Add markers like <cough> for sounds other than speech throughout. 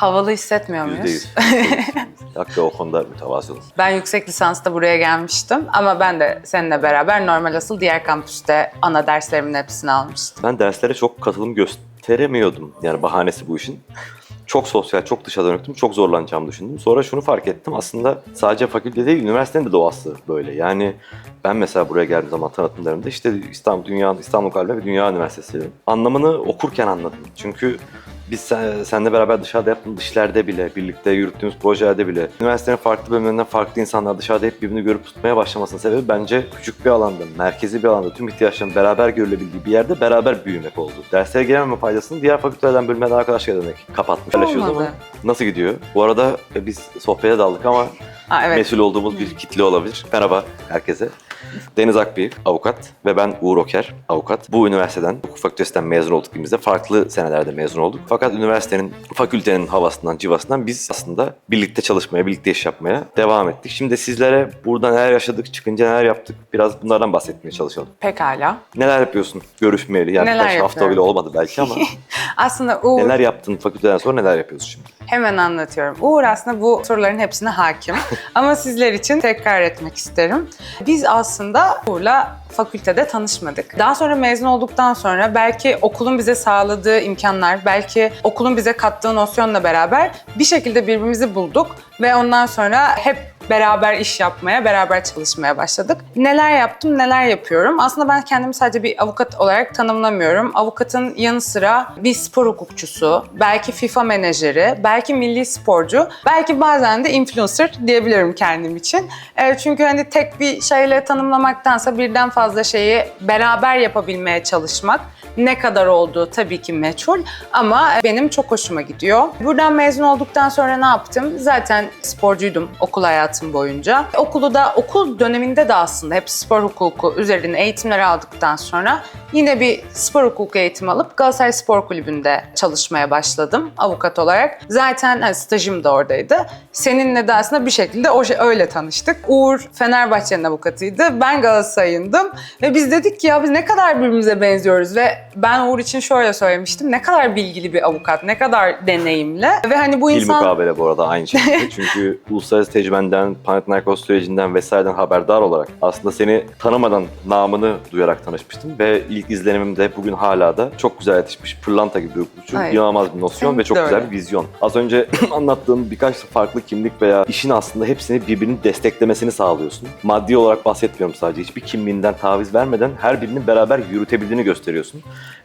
Havalı hissetmiyor muyuz? yüz. <laughs> Hakikaten o konuda mütevazı olun. Ben yüksek lisansta buraya gelmiştim ama ben de seninle beraber normal asıl diğer kampüste ana derslerimin hepsini almıştım. Ben derslere çok katılım gösteremiyordum. Yani bahanesi bu işin. Çok sosyal, çok dışa dönüktüm, çok zorlanacağımı düşündüm. Sonra şunu fark ettim. Aslında sadece fakülte değil, üniversitenin de doğası böyle. Yani ben mesela buraya geldiğim zaman tanıtımlarımda işte İstanbul, Dünya, İstanbul Kalbi ve Dünya Üniversitesi anlamını okurken anladım. Çünkü biz sen, seninle beraber dışarıda yaptığımız işlerde bile, birlikte yürüttüğümüz projelerde bile, üniversitenin farklı bölümlerinden farklı insanlar dışarıda hep birbirini görüp tutmaya başlamasının sebebi bence küçük bir alanda, merkezi bir alanda, tüm ihtiyaçların beraber görülebildiği bir yerde beraber büyümek oldu. Derslere girememe faydasını diğer fakültelerden bölümlerden arkadaşlar demek kapatmış. Paylaşıyoruz ama Olmadı. nasıl gidiyor? Bu arada biz sohbete daldık ama Aa, evet. mesul olduğumuz bir kitle olabilir. Merhaba herkese. Deniz Akbıyık, avukat ve ben Uğur Oker, avukat. Bu üniversiteden, hukuk fakültesinden mezun olduk ikimiz de. Farklı senelerde mezun olduk. Fakat üniversitenin, fakültenin havasından, civasından biz aslında birlikte çalışmaya, birlikte iş yapmaya devam ettik. Şimdi sizlere burada neler yaşadık, çıkınca neler yaptık, biraz bunlardan bahsetmeye çalışalım. Pekala. Neler yapıyorsun görüşmeyeli? Yani Neler birkaç hafta bile olmadı belki ama <laughs> Aslında Uğur neler yaptın fakülteden sonra neler yapıyorsun şimdi? Hemen anlatıyorum. Uğur aslında bu soruların hepsine hakim. <laughs> Ama sizler için tekrar etmek isterim. Biz aslında Uğur'la fakültede tanışmadık. Daha sonra mezun olduktan sonra belki okulun bize sağladığı imkanlar, belki okulun bize kattığı nosyonla beraber bir şekilde birbirimizi bulduk ve ondan sonra hep beraber iş yapmaya, beraber çalışmaya başladık. Neler yaptım, neler yapıyorum? Aslında ben kendimi sadece bir avukat olarak tanımlamıyorum. Avukatın yanı sıra bir spor hukukçusu, belki FIFA menajeri, belki milli sporcu, belki bazen de influencer diyebilirim kendim için. E, çünkü hani tek bir şeyle tanımlamaktansa birden fazla şeyi beraber yapabilmeye çalışmak ne kadar olduğu tabii ki meçhul ama benim çok hoşuma gidiyor. Buradan mezun olduktan sonra ne yaptım? Zaten sporcuydum okul hayatım boyunca. Okulu da okul döneminde de aslında hep spor hukuku üzerine eğitimler aldıktan sonra yine bir spor hukuku eğitimi alıp Galatasaray Spor Kulübü'nde çalışmaya başladım avukat olarak. Zaten hani, stajım da oradaydı. Seninle de aslında bir şekilde o şey, öyle tanıştık. Uğur Fenerbahçe'nin avukatıydı. Ben Galatasaray'ındım. Ve biz dedik ki ya biz ne kadar birbirimize benziyoruz ve ben Uğur için şöyle söylemiştim. Ne kadar bilgili bir avukat, ne kadar deneyimli. Ve hani bu insan... mukabele bu arada aynı <laughs> şekilde. Çünkü uluslararası tecrübenden, Panathinaikos sürecinden vesaireden haberdar olarak aslında seni tanımadan namını duyarak tanışmıştım ve ilk izlenimim de bugün hala da çok güzel yetişmiş. Pırlanta gibi bir hukukçu. Ay. İnanılmaz bir nosyon ve çok güzel bir vizyon. Az önce <clears throat> anlattığım birkaç farklı kimlik veya işin aslında hepsini birbirini desteklemesini sağlıyorsun. Maddi olarak bahsetmiyorum sadece. Hiçbir kimliğinden taviz vermeden her birini beraber yürütebildiğini gösteriyorsun.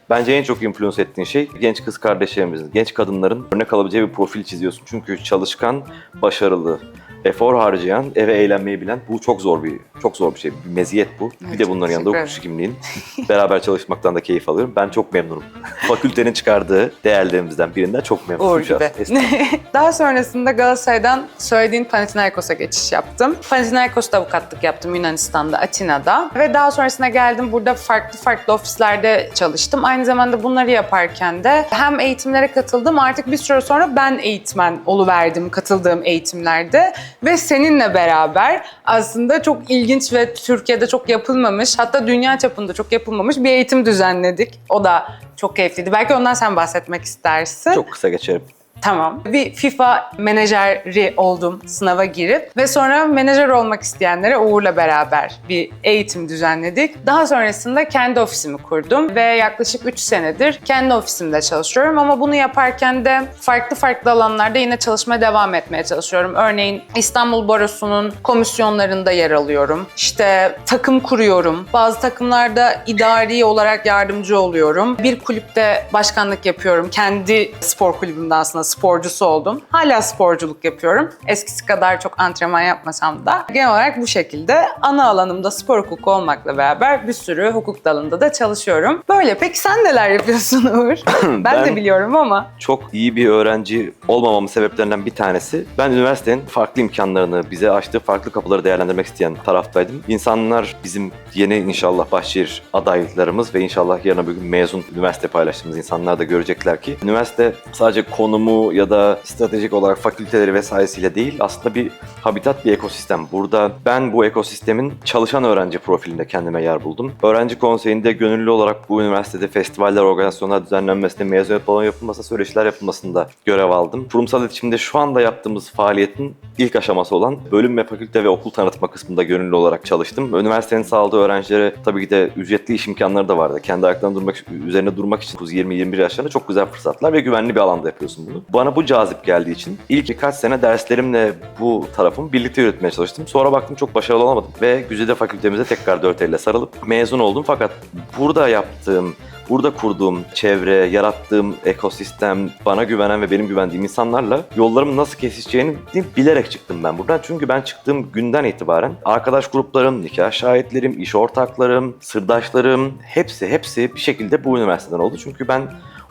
Bence en çok influence ettiğin şey genç kız kardeşlerimizin, genç kadınların örnek alabileceği bir profil çiziyorsun. Çünkü çalışkan, başarılı, efor harcayan, eve eğlenmeyi bilen bu çok zor bir çok zor bir şey. Bir meziyet bu. Evet, bir de bunların yanında hukukçu kimliğin. <laughs> Beraber çalışmaktan da keyif alıyorum. Ben çok memnunum. <laughs> Fakültenin çıkardığı değerlerimizden birinden çok memnunum. Uğur gibi. <laughs> Daha sonrasında Galatasaray'dan söylediğin Panathinaikos'a geçiş yaptım. Panathinaikos'ta avukatlık yaptım Yunanistan'da, Atina'da. Ve daha sonrasında geldim burada farklı farklı ofislerde çalıştım. Aynı zamanda bunları yaparken de hem eğitimlere katıldım artık bir süre sonra ben eğitmen oluverdim katıldığım eğitimlerde. Ve seninle beraber aslında çok ilginç ve Türkiye'de çok yapılmamış hatta dünya çapında çok yapılmamış bir eğitim düzenledik. O da çok keyifliydi. Belki ondan sen bahsetmek istersin. çok kısa geçerim. Tamam. Bir FIFA menajeri oldum sınava girip ve sonra menajer olmak isteyenlere Uğur'la beraber bir eğitim düzenledik. Daha sonrasında kendi ofisimi kurdum ve yaklaşık 3 senedir kendi ofisimde çalışıyorum ama bunu yaparken de farklı farklı alanlarda yine çalışmaya devam etmeye çalışıyorum. Örneğin İstanbul Barosu'nun komisyonlarında yer alıyorum. İşte takım kuruyorum. Bazı takımlarda idari olarak yardımcı oluyorum. Bir kulüpte başkanlık yapıyorum. Kendi spor kulübümde aslında sporcusu oldum. Hala sporculuk yapıyorum. Eskisi kadar çok antrenman yapmasam da genel olarak bu şekilde ana alanımda spor hukuku olmakla beraber bir sürü hukuk dalında da çalışıyorum. Böyle. Peki sen neler yapıyorsun <laughs> Uğur? ben, de Ben- biliyorum ama. çok iyi bir öğrenci olmamamın sebeplerinden bir tanesi ben üniversitenin farklı imkanlarını, bize açtığı farklı kapıları değerlendirmek isteyen taraftaydım. İnsanlar bizim yeni inşallah Bahçeşehir adaylarımız ve inşallah yarın bir gün mezun üniversite paylaştığımız insanlar da görecekler ki üniversite sadece konumu, ya da stratejik olarak fakülteleri vesairesiyle değil aslında bir habitat bir ekosistem. Burada ben bu ekosistemin çalışan öğrenci profilinde kendime yer buldum. Öğrenci konseyinde gönüllü olarak bu üniversitede festivaller, organizasyonlar düzenlenmesinde, mezuniyet balon yapılmasında, söyleşiler yapılmasında görev aldım. Kurumsal iletişimde şu anda yaptığımız faaliyetin ilk aşaması olan bölüm ve fakülte ve okul tanıtma kısmında gönüllü olarak çalıştım. Üniversitenin sağladığı öğrencilere tabii ki de ücretli iş imkanları da vardı. Kendi ayaklarının durmak, üzerine durmak için 20-21 yaşlarında çok güzel fırsatlar ve güvenli bir alanda yapıyorsun bunu. Bana bu cazip geldiği için ilk birkaç sene derslerimle bu tarafımı birlikte yürütmeye çalıştım. Sonra baktım çok başarılı olamadım ve Güzide fakültemize tekrar dört elle sarılıp mezun oldum. Fakat burada yaptığım Burada kurduğum çevre, yarattığım ekosistem, bana güvenen ve benim güvendiğim insanlarla yollarımın nasıl kesişeceğini bilerek çıktım ben buradan. Çünkü ben çıktığım günden itibaren arkadaş gruplarım, nikah şahitlerim, iş ortaklarım, sırdaşlarım hepsi hepsi bir şekilde bu üniversiteden oldu. Çünkü ben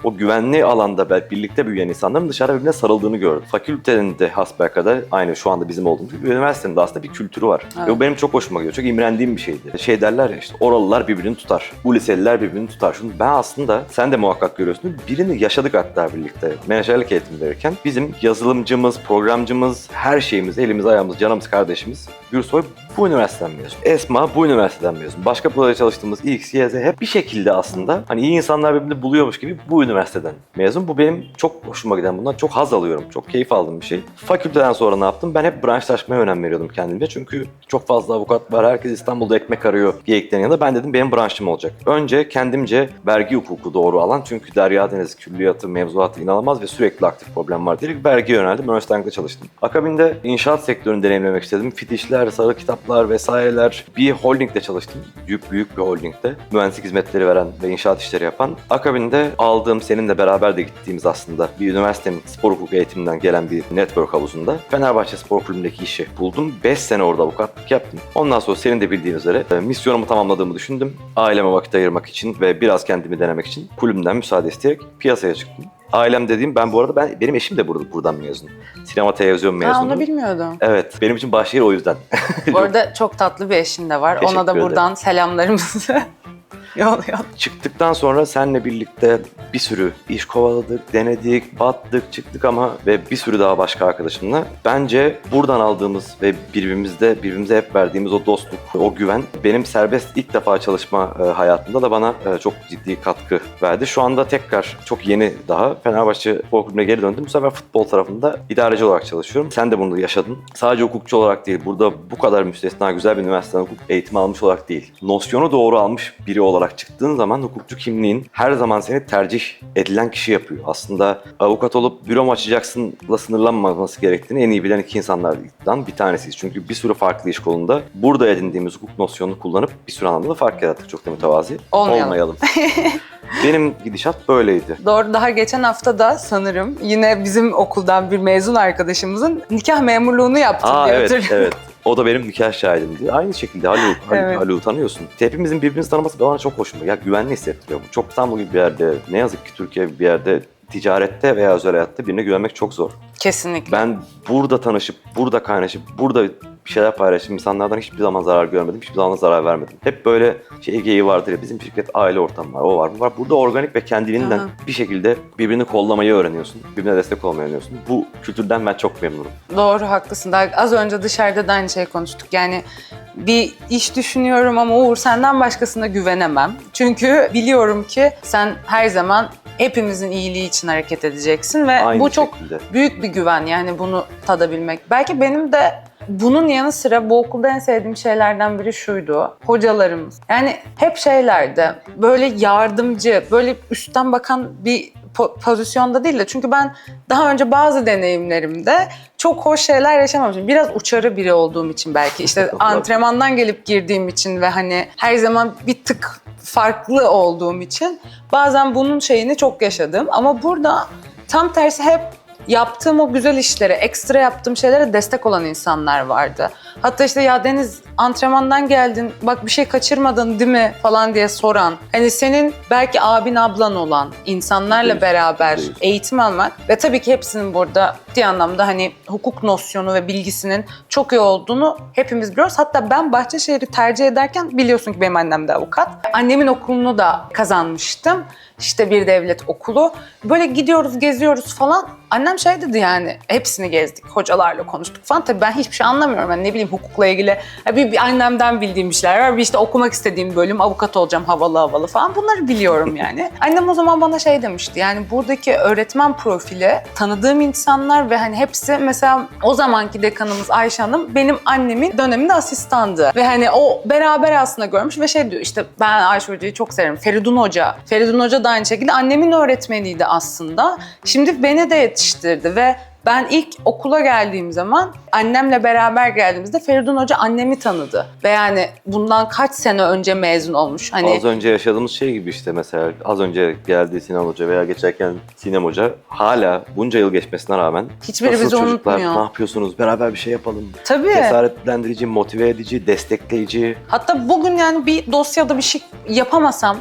o güvenli alanda birlikte büyüyen insanların dışarıda birbirine sarıldığını gördüm. Fakültenin de hasbelkader aynı şu anda bizim olduğumuz gibi üniversitenin de aslında bir kültürü var. Evet. Ve bu benim çok hoşuma gidiyor. Çok imrendiğim bir şeydi. Şey derler ya işte oralılar birbirini tutar. Bu liseliler birbirini tutar. Şunu ben aslında sen de muhakkak görüyorsun. Birini yaşadık hatta birlikte. Menajerlik eğitimi verirken bizim yazılımcımız, programcımız, her şeyimiz, elimiz, ayağımız, canımız, kardeşimiz Gürsoy bu üniversiteden mezun. Esma bu üniversiteden mezun. Başka projede çalıştığımız X, Y, Z hep bir şekilde aslında hani iyi insanlar birbirini buluyormuş gibi bu üniversiteden mezun. Bu benim çok hoşuma giden bundan çok haz alıyorum. Çok keyif aldığım bir şey. Fakülteden sonra ne yaptım? Ben hep branşlaşmaya önem veriyordum kendimce. Çünkü çok fazla avukat var. Herkes İstanbul'da ekmek arıyor geyiklerin yanında. Ben dedim benim branşım olacak. Önce kendimce vergi hukuku doğru alan. Çünkü Derya Deniz külliyatı, mevzuatı inanılmaz ve sürekli aktif problem var diyerek vergiye yöneldim. Üniversitede çalıştım. Akabinde inşaat sektörünü deneyimlemek istedim. Fitişler, sarı kitaplar vesaireler. Bir holdingde çalıştım. Büyük büyük bir holdingde. Mühendislik hizmetleri veren ve inşaat işleri yapan. Akabinde aldığım seninle beraber de gittiğimiz aslında bir üniversitenin spor hukuku eğitiminden gelen bir network havuzunda Fenerbahçe Spor Kulübü'ndeki işi buldum. 5 sene orada avukatlık yaptım. Ondan sonra senin de bildiğin üzere e, misyonumu tamamladığımı düşündüm. Aileme vakit ayırmak için ve biraz kendimi denemek için kulübümden müsaade isteyerek piyasaya çıktım. Ailem dediğim ben bu arada ben benim eşim de burada buradan mezun. Sinema televizyon Ha, mezunu. onu bilmiyordum. Evet, benim için Başşehir o yüzden. Bu arada çok tatlı bir eşin de var. Ona Teşekkür da ederim. buradan <laughs> <laughs> yollayalım. Çıktıktan sonra seninle birlikte bir sürü iş kovaladık, denedik, battık, çıktık ama ve bir sürü daha başka arkadaşımla. Bence buradan aldığımız ve birbirimizde birbirimize hep verdiğimiz o dostluk, o güven benim serbest ilk defa çalışma e, hayatımda da bana e, çok ciddi katkı verdi. Şu anda tekrar çok yeni daha Fenerbahçe Spor Kulübü'ne geri döndüm. Bu sefer futbol tarafında idareci olarak çalışıyorum. Sen de bunu yaşadın. Sadece hukukçu olarak değil, burada bu kadar müstesna güzel bir üniversiteden hukuk eğitimi almış olarak değil. Nosyonu doğru almış biri olarak çıktığın zaman hukukçu kimliğin her zaman seni tercih edilen kişi yapıyor. Aslında avukat olup büro mu açacaksınla sınırlanmaması gerektiğini en iyi bilen iki insanlardan bir tanesiyiz. Çünkü bir sürü farklı iş kolunda burada edindiğimiz hukuk nosyonunu kullanıp bir sürü anlamda da fark yarattık. Çok da mütevazi Olmayalım. olmayalım. <laughs> Benim gidişat böyleydi. Doğru daha geçen hafta da sanırım yine bizim okuldan bir mezun arkadaşımızın nikah memurluğunu yaptım Aa diye evet hatırlıyorum. evet. <laughs> O da benim nikah şahidimdi. Aynı şekilde Haluk'u Haluk, Evet. Haluk'u tanıyorsun. Hepimizin birbirimizi tanıması bana çok hoşuma. Ya güvenli hissettiriyor bu. Çok gibi bir yerde, ne yazık ki Türkiye bir yerde ticarette veya özel hayatta birine güvenmek çok zor. Kesinlikle. Ben burada tanışıp, burada kaynaşıp, burada bir şeyler paylaşıp insanlardan hiçbir zaman zarar görmedim, hiçbir zaman zarar vermedim. Hep böyle şey geyiği vardır ya, bizim şirket aile ortamı var, o var, bu var. Burada organik ve kendiliğinden Aha. bir şekilde birbirini kollamayı öğreniyorsun, birbirine destek olmayı öğreniyorsun. Bu kültürden ben çok memnunum. Doğru haklısın. Daha az önce dışarıda da aynı şeyi konuştuk. Yani bir iş düşünüyorum ama Uğur senden başkasına güvenemem. Çünkü biliyorum ki sen her zaman hepimizin iyiliği için hareket edeceksin ve Aynı bu çok şekilde. büyük bir güven yani bunu tadabilmek. Belki benim de bunun yanı sıra bu okulda en sevdiğim şeylerden biri şuydu. Hocalarımız. Yani hep şeylerdi. Böyle yardımcı, böyle üstten bakan bir po- pozisyonda değil de çünkü ben daha önce bazı deneyimlerimde çok hoş şeyler yaşamamışım. Biraz uçarı biri olduğum için belki işte <laughs> antrenmandan gelip girdiğim için ve hani her zaman bir tık farklı olduğum için bazen bunun şeyini çok yaşadım. Ama burada tam tersi hep yaptığım o güzel işlere, ekstra yaptığım şeylere destek olan insanlar vardı. Hatta işte ya Deniz antrenmandan geldin, bak bir şey kaçırmadın değil mi falan diye soran. Hani senin belki abin ablan olan insanlarla beraber eğitim almak ve tabii ki hepsinin burada ciddi anlamda hani hukuk nosyonu ve bilgisinin çok iyi olduğunu hepimiz biliyoruz. Hatta ben Bahçeşehir'i tercih ederken biliyorsun ki benim annem de avukat. Annemin okulunu da kazanmıştım. İşte bir devlet okulu. Böyle gidiyoruz, geziyoruz falan. Annem annem şey dedi yani hepsini gezdik, hocalarla konuştuk falan. Tabii ben hiçbir şey anlamıyorum. Yani ne bileyim hukukla ilgili bir, bir annemden bildiğim bir şeyler var. Bir işte okumak istediğim bölüm avukat olacağım havalı havalı falan. Bunları biliyorum <laughs> yani. Annem o zaman bana şey demişti yani buradaki öğretmen profili tanıdığım insanlar ve hani hepsi mesela o zamanki dekanımız Ayşe Hanım benim annemin döneminde asistandı. Ve hani o beraber aslında görmüş ve şey diyor işte ben Ayşe Hoca'yı çok severim. Feridun Hoca. Feridun Hoca da aynı şekilde annemin öğretmeniydi aslında. Şimdi beni de yetiştirdi ve ben ilk okula geldiğim zaman annemle beraber geldiğimizde Feridun Hoca annemi tanıdı. Ve yani bundan kaç sene önce mezun olmuş. Hani Az önce yaşadığımız şey gibi işte mesela az önce geldi Sinan Hoca veya geçerken Sinem Hoca hala bunca yıl geçmesine rağmen Hiçbiri nasıl bizi çocuklar, unutmuyor. ne yapıyorsunuz, beraber bir şey yapalım. tabii. Cesaretlendirici, motive edici, destekleyici. Hatta bugün yani bir dosyada bir şey yapamasam,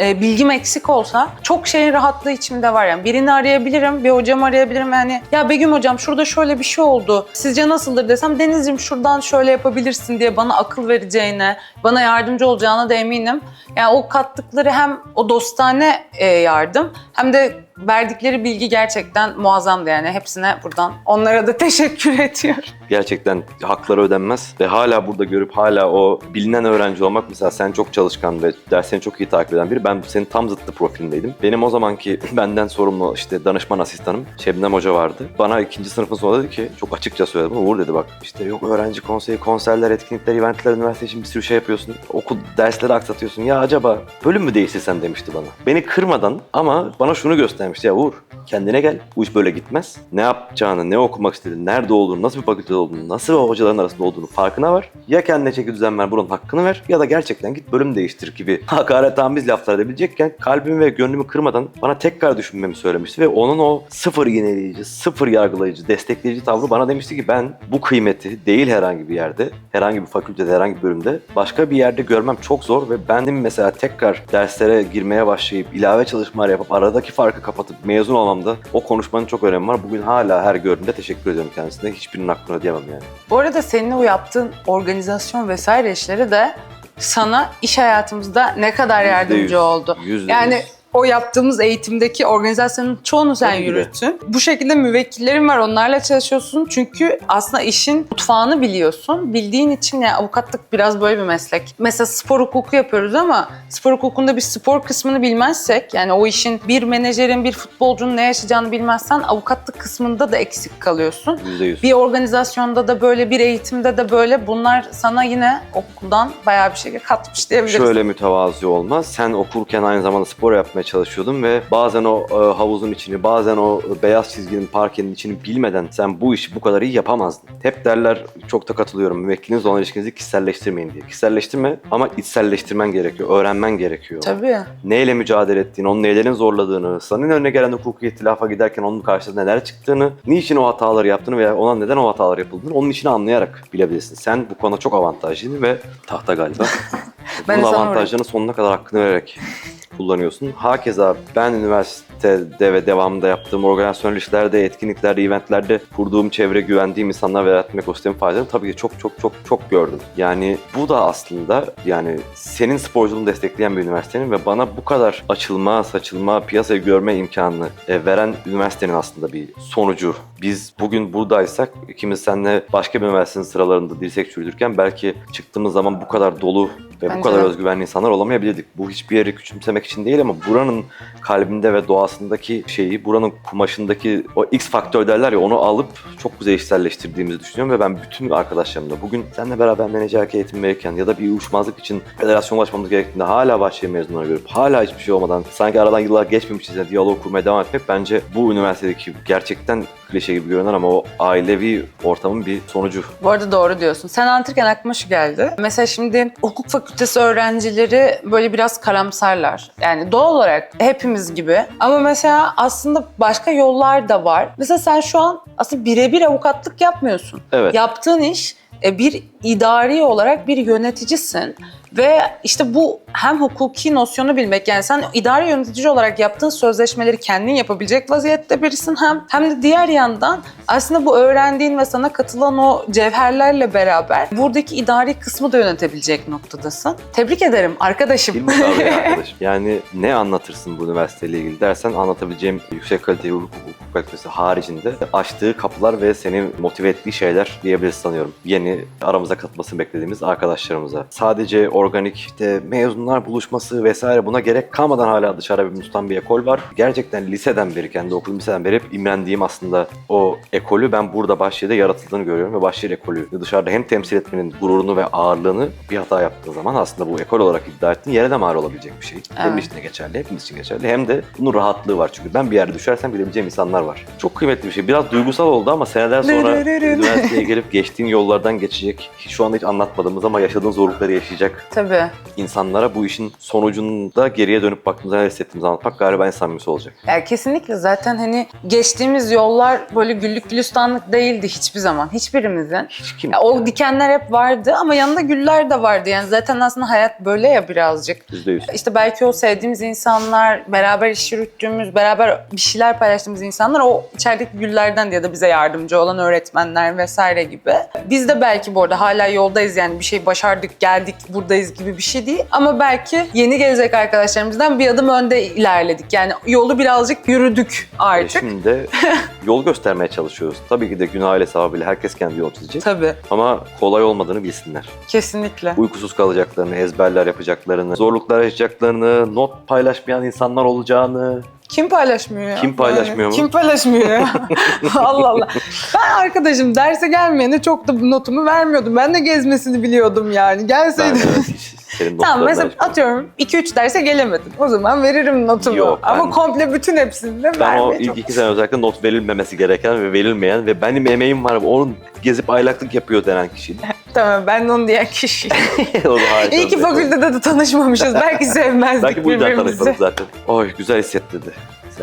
e, bilgim eksik olsa çok şeyin rahatlığı içimde var yani. Birini arayabilirim, bir hocamı arayabilirim yani. Ya Begüm hocam şurada şöyle bir şey oldu. Sizce nasıldır desem Deniz'cim şuradan şöyle yapabilirsin diye bana akıl vereceğine, bana yardımcı olacağına da eminim. Yani o kattıkları hem o dostane e, yardım hem de verdikleri bilgi gerçekten muazzamdı yani. Hepsine buradan onlara da <laughs> teşekkür ediyorum. Gerçekten hakları ödenmez ve hala burada görüp hala o bilinen öğrenci olmak mesela sen çok çalışkan ve derslerini çok iyi takip eden biri. Ben senin tam zıttı profilindeydim. Benim o zamanki <clears throat> benden sorumlu işte danışman asistanım Şebnem Hoca vardı. Bana ikinci sınıfın sonunda dedi ki çok açıkça söyledi bunu. Uğur dedi bak işte yok öğrenci konseyi, konserler, etkinlikler, eventler, üniversite için bir sürü şey yapıyorsun. Okul dersleri aksatıyorsun. Ya acaba bölüm mü değiştirsen demişti bana. Beni kırmadan ama bana şunu göstermişti. Ya Uğur kendine gel. Bu iş böyle gitmez. Ne yapacağını, ne okumak istediğini, nerede olduğunu, nasıl bir fakültede olduğunu, nasıl hocaların arasında olduğunu farkına var. Ya kendine çeki düzen ver, buranın hakkını ver ya da gerçekten git bölüm değiştir gibi <laughs> hakaret amiz laflar edebilecekken kalbimi ve gönlümü kırmadan bana tekrar düşünmemi söylemişti ve onun o sıfır iğneleyici, sıfır yargılayıcı, destekleyici tavrı bana demişti ki ben bu kıymeti değil herhangi bir yerde, herhangi bir fakültede, herhangi bir bölümde başka bir yerde görmem çok zor ve benim mesela tekrar derslere girmeye başlayıp ilave çalışmalar yapıp aradaki farkı kapatıp mezun olmamda o konuşmanın çok önemi var. Bugün hala her gördüğümde teşekkür ediyorum kendisine. Hiçbirinin hakkını ödeyemem yani. Bu arada senin o yaptığın organizasyon vesaire işleri de sana iş hayatımızda ne kadar yardımcı yüz. oldu. Yüzde Yani yüz. O yaptığımız eğitimdeki organizasyonun çoğunu sen Tabii yürüttün. Bu şekilde müvekkillerin var onlarla çalışıyorsun. Çünkü aslında işin mutfağını biliyorsun. Bildiğin için yani avukatlık biraz böyle bir meslek. Mesela spor hukuku yapıyoruz ama spor hukukunda bir spor kısmını bilmezsek yani o işin bir menajerin bir futbolcunun ne yaşayacağını bilmezsen avukatlık kısmında da eksik kalıyorsun. Yüzde yüz. Bir organizasyonda da böyle, bir eğitimde de böyle bunlar sana yine okuldan bayağı bir şey katmış diyebiliriz. Şöyle mütevazi olmaz. Sen okurken aynı zamanda spor yapmaya çalışıyordun ve bazen o e, havuzun içini, bazen o beyaz çizginin, parkenin içini bilmeden sen bu işi bu kadar iyi yapamazdın. Hep derler, çok da katılıyorum. Müvekkilinizle olan ilişkinizi kişiselleştirmeyin diye. Kişiselleştirme ama içselleştirmen gerekiyor, öğrenmen gerekiyor. Tabii. Neyle mücadele ettiğini, onun nelerin zorladığını, senin önüne gelen hukuki ihtilafa giderken onun karşısında neler çıktığını, niçin o hataları yaptığını veya ona neden o hatalar yapıldığını onun içini anlayarak bilebilirsin. Sen bu konuda çok avantajlıydın ve tahta galiba. <laughs> Ben Bunun avantajlarını sonuna kadar hakkını vererek kullanıyorsun. Hakeza ben üniversitede ve devamında yaptığım organizasyon ilişkilerde, etkinliklerde, eventlerde kurduğum çevre, güvendiğim insanlar ve yaratma ekosistemi faydalarını tabii ki çok çok çok çok gördüm. Yani bu da aslında yani senin sporculuğunu destekleyen bir üniversitenin ve bana bu kadar açılma, saçılma, piyasayı görme imkanını e, veren üniversitenin aslında bir sonucu. Biz bugün buradaysak ikimiz seninle başka bir üniversitenin sıralarında dirsek çürütürken belki çıktığımız zaman bu kadar dolu ve Bence bu kadar de. özgüvenli insanlar olamayabilirdik. Bu hiçbir yeri küçümsemek için değil ama buranın kalbinde ve doğasındaki şeyi, buranın kumaşındaki o X faktör derler ya onu alıp çok güzel işselleştirdiğimizi düşünüyorum ve ben bütün arkadaşlarımla bugün seninle beraber menajerlik eğitimi verirken ya da bir uyuşmazlık için federasyona ulaşmamız gerektiğinde hala başlayan mezunları görüp hala hiçbir şey olmadan sanki aradan yıllar geçmemişçiz diyalog kurmaya devam etmek bence bu üniversitedeki gerçekten klişe gibi görünen ama o ailevi ortamın bir sonucu. Bu arada doğru diyorsun. Sen anlatırken aklıma şu geldi. Mesela şimdi hukuk fakültesi öğrencileri böyle biraz karamsarlar. Yani doğal olarak hepimiz gibi. Ama mesela aslında başka yollar da var. Mesela sen şu an aslında birebir avukatlık yapmıyorsun. Evet. Yaptığın iş e, bir idari olarak bir yöneticisin Ve işte bu hem hukuki nosyonu bilmek yani sen idari yönetici olarak yaptığın sözleşmeleri kendin yapabilecek vaziyette birisin hem hem de diğer yandan aslında bu öğrendiğin ve sana katılan o cevherlerle beraber buradaki idari kısmı da yönetebilecek noktadasın. Tebrik ederim arkadaşım. Mi abi <laughs> arkadaşım? Yani ne anlatırsın bu üniversiteyle ilgili dersen anlatabileceğim yüksek kaliteli hukuk, hukuk fakültesi haricinde açtığı kapılar ve seni motive ettiği şeyler diyebiliriz sanıyorum. Yeni aramıza katılmasını beklediğimiz arkadaşlarımıza. Sadece işte mezunlar buluşması vesaire buna gerek kalmadan hala dışarıda bir tutan bir ekol var. Gerçekten liseden beri, kendi okulum liseden beri hep imrendiğim aslında o ekolü ben burada Bahçeli'de yaratıldığını görüyorum ve Bahçeli ekolü dışarıda hem temsil etmenin gururunu ve ağırlığını bir hata yaptığın zaman aslında bu ekol olarak iddia ettiğin yere de mal olabilecek bir şey. Evet. için de geçerli, hepimiz için geçerli. Hem de bunun rahatlığı var çünkü ben bir yerde düşersem bilebileceğim insanlar var. Çok kıymetli bir şey. Biraz duygusal oldu ama seneler sonra üniversiteye gelip geçtiğin yollardan geçecek, şu anda hiç anlatmadığımız ama yaşadığın zorlukları yaşayacak Tabii. insanlara bu işin sonucunda geriye dönüp baktığımızda ne hissettiğimizi anlatmak galiba en samimisi olacak. Yani kesinlikle zaten hani geçtiğimiz yollar böyle güllük gülistanlık değildi hiçbir zaman. Hiçbirimizin. Hiç kim? Ya o dikenler hep vardı ama yanında güller de vardı. Yani zaten aslında hayat böyle ya birazcık. Yüzde yüz. İşte belki o sevdiğimiz insanlar, beraber iş yürüttüğümüz, beraber bir şeyler paylaştığımız insanlar o içerideki güllerden ya da bize yardımcı olan öğretmenler vesaire gibi. Biz de belki bu arada hala yoldayız yani bir şey başardık, geldik, buradayız gibi bir şey değil. Ama belki yeni gelecek arkadaşlarımızdan bir adım önde ilerledik. Yani yolu birazcık yürüdük artık. Şimdi de <laughs> yol göstermeye çalışıyoruz. Tabii ki de günah ile sevabıyla herkes kendi yolunu çizecek. Tabii, Ama kolay olmadığını bilsinler. kesinlikle. Uykusuz kalacaklarını, ezberler yapacaklarını, zorluklar yaşayacaklarını, not paylaşmayan insanlar olacağını. Kim paylaşmıyor ya? Kim paylaşmıyor Yani mu? Kim paylaşmıyor ya? <laughs> Allah Allah. Ben arkadaşım derse gelmeyene çok da notumu vermiyordum. Ben de gezmesini biliyordum yani. Ben Gelseydi. evet, hiç senin Tamam mesela atıyorum 2-3 derse gelemedim. O zaman veririm notumu. Yok, Ama ben- komple bütün hepsini de Ben o ilk çok... iki sene özellikle not verilmemesi gereken ve verilmeyen ve benim emeğim var. Onun gezip aylaklık yapıyor denen kişiydi. <laughs> Tamam ben onu diyen kişiyim. <laughs> İyi ki bir- fakültede de tanışmamışız. Belki <laughs> sevmezdik Belki bu yüzden tanışmadık zaten. Oy güzel hissettirdi.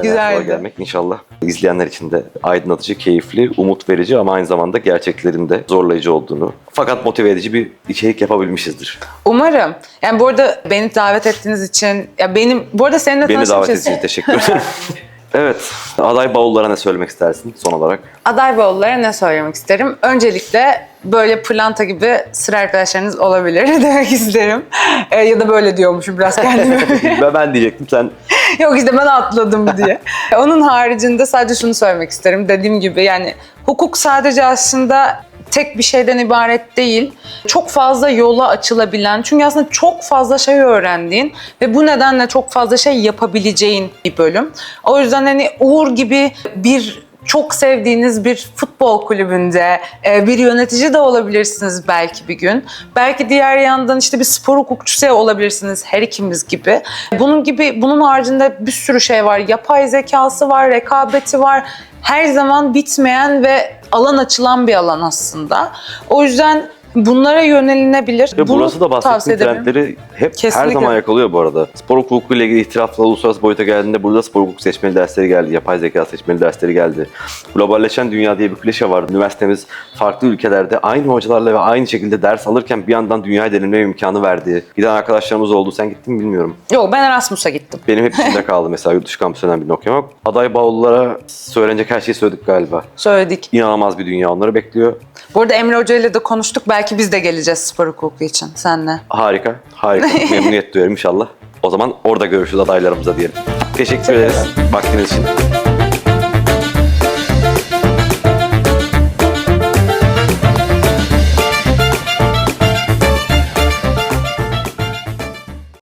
Güzeldi. gelmek inşallah izleyenler için de aydınlatıcı, keyifli, umut verici ama aynı zamanda gerçeklerinde zorlayıcı olduğunu fakat motive edici bir içerik yapabilmişizdir. Umarım. Yani bu arada beni davet ettiğiniz için, ya benim, bu arada seninle Beni davet ettiğiniz için teşekkür ederim. <laughs> evet, aday bavullara ne söylemek istersin son olarak? Aday bavullara ne söylemek isterim? Öncelikle böyle pırlanta gibi sıra arkadaşlarınız olabilir <laughs> demek isterim. Ee, ya da böyle diyormuşum biraz kendime. <laughs> Ve ben diyecektim sen <laughs> Yok işte ben atladım diye. Onun haricinde sadece şunu söylemek isterim. Dediğim gibi yani hukuk sadece aslında tek bir şeyden ibaret değil. Çok fazla yola açılabilen, çünkü aslında çok fazla şey öğrendiğin ve bu nedenle çok fazla şey yapabileceğin bir bölüm. O yüzden hani Uğur gibi bir çok sevdiğiniz bir futbol kulübünde e, bir yönetici de olabilirsiniz belki bir gün. Belki diğer yandan işte bir spor hukukçusu olabilirsiniz her ikimiz gibi. Bunun gibi bunun haricinde bir sürü şey var. Yapay zekası var, rekabeti var. Her zaman bitmeyen ve alan açılan bir alan aslında. O yüzden bunlara yönelinebilir. Ve Bunu burası da tavsiye bahsettiğim ederim. trendleri hep her Kesinlikle. zaman yakalıyor bu arada. Spor hukuku ile ilgili ihtilafla uluslararası boyuta geldiğinde burada spor hukuku seçmeli dersleri geldi, yapay zeka seçmeli dersleri geldi. Globalleşen dünya diye bir klişe var. Üniversitemiz farklı ülkelerde aynı hocalarla ve aynı şekilde ders alırken bir yandan dünyayı deneyimleme imkanı verdi. Giden arkadaşlarımız oldu. Sen gittin mi bilmiyorum. Yok ben Erasmus'a gittim. Benim hep içimde <laughs> kaldı mesela yurt dışı kampüsünden bir okumak. Aday bavullara söylenecek her şeyi söyledik galiba. Söyledik. İnanılmaz bir dünya onları bekliyor. Bu arada Emre Hoca ile de konuştuk. Belki biz de geleceğiz spor hukuku için senle. Harika, harika. <laughs> Memnuniyet duyuyorum inşallah. O zaman orada görüşürüz adaylarımıza diyelim. Teşekkür ederiz vaktiniz için.